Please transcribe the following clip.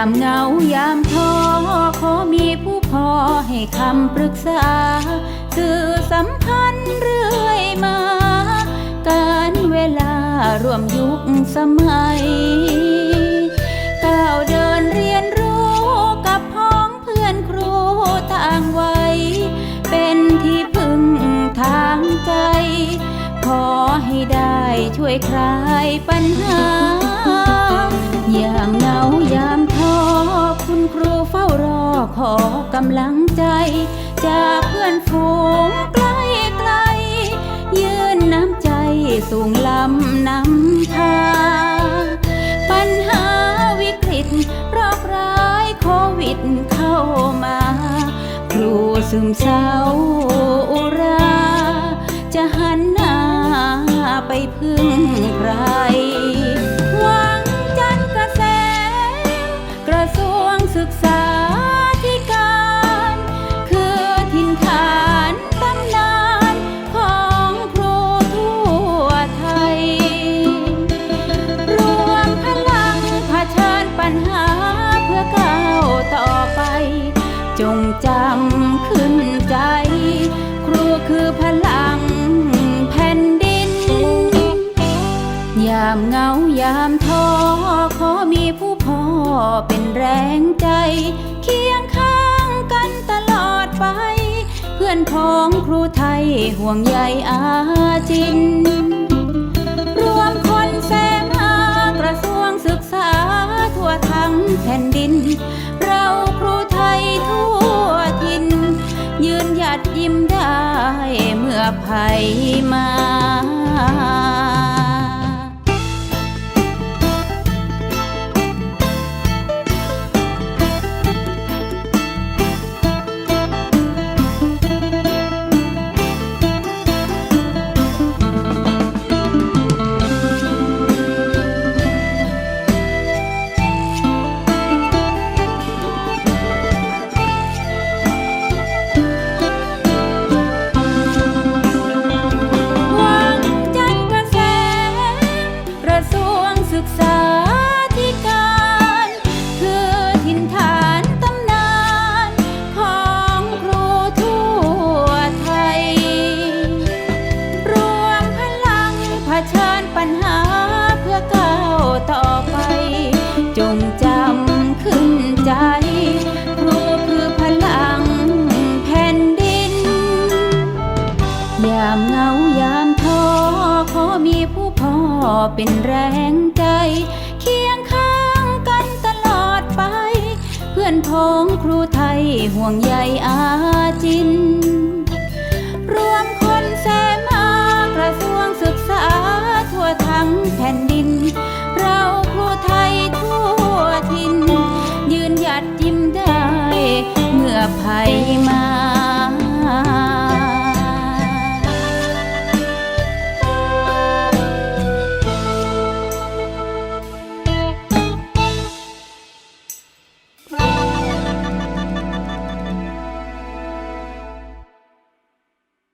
ามเหงายามท้อขอมีผู้พอให้คำปรึกษา สื่อสัมพันธ์เรื่อยมา การเวลารวมยุคสมัยก้าวเดินเรียนรู้กับพ้องเพื่อนครูต่างวัยเป็นที่พึ่งทางใจ ขอให้ได้ช่วยคลายปัญหา ขอกำลังใจ จากเพื่อนฝูงใกล้ไกล ยืนน้ำใจสูงลำนำพาปัญหาวิกฤตโรคร้ายโควิดเข้ามา ครูซึมเศร้าอุรา พื่อก้าวต่อไป จงจำขึ้นใจ ครูคือพลังแผ่นดิน ยามเหงายามท้อขอมีผู้พ่อเป็นแรงใจ เคียงข้างกันตลอดไป เพื่อนพ้องครูไทยห่วงใยอาจิน ผ่นดิน เราครูไทยทั่วทิน ยืนหยัดยิ้มได้เมื่อภัยมา เป็นแรงใจ เคียงข้างกันตลอดไป เพื่อนพ้องครูไทยห่วงใยอา